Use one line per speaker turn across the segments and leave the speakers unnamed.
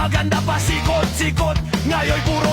Maganda pa sikot-sikot Ngayon puro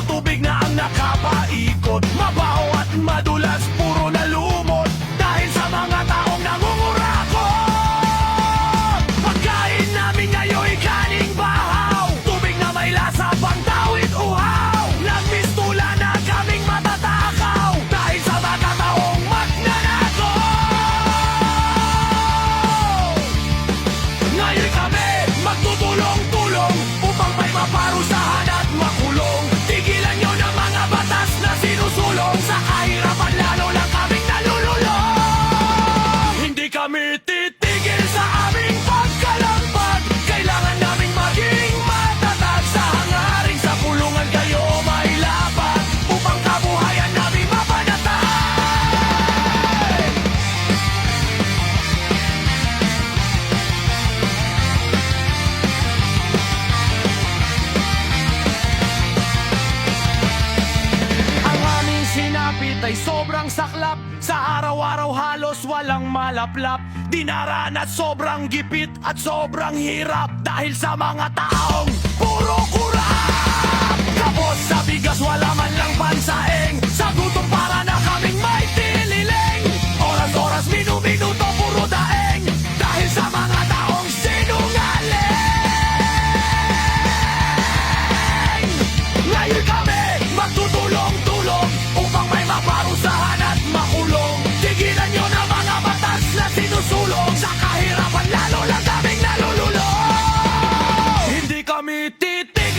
sobrang saklap. Sa araw-araw halos walang malaplap. Dinaranas sobrang gipit at sobrang hirap. Dahil sa mga taong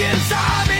inside me.